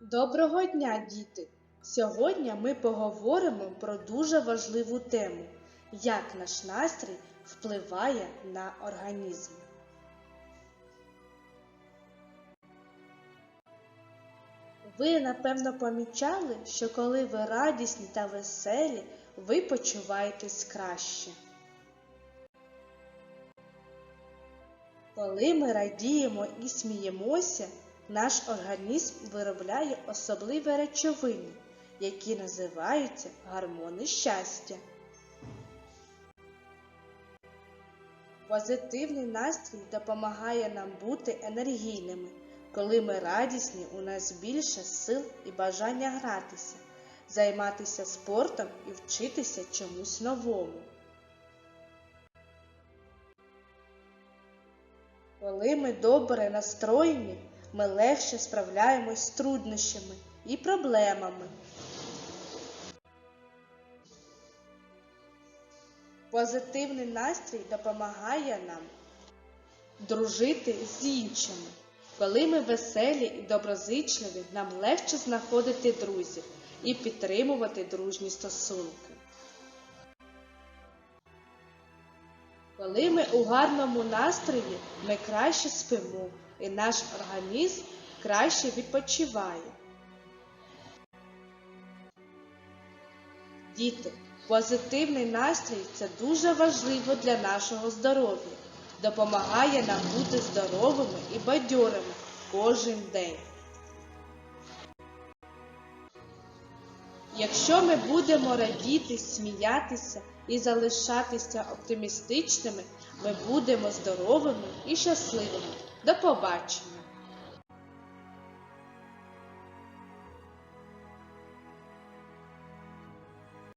Доброго дня, діти! Сьогодні ми поговоримо про дуже важливу тему, як наш настрій впливає на організм. Ви, напевно, помічали, що коли ви радісні та веселі, ви почуваєтесь краще. Коли ми радіємо і сміємося, наш організм виробляє особливі речовини, які називаються гормони щастя. Позитивний настрій допомагає нам бути енергійними. Коли ми радісні, у нас більше сил і бажання гратися, займатися спортом і вчитися чомусь новому. Коли ми добре настроєні, ми легше справляємось з труднощами і проблемами. Позитивний настрій допомагає нам дружити з іншими. Коли ми веселі і доброзичливі, нам легше знаходити друзів і підтримувати дружні стосунки. Коли ми у гарному настрої, ми краще спимо і наш організм краще відпочиває. Діти, позитивний настрій це дуже важливо для нашого здоров'я. Допомагає нам бути здоровими і бадьорими кожен день. Якщо ми будемо радіти, сміятися і залишатися оптимістичними, ми будемо здоровими і щасливими. До побачення!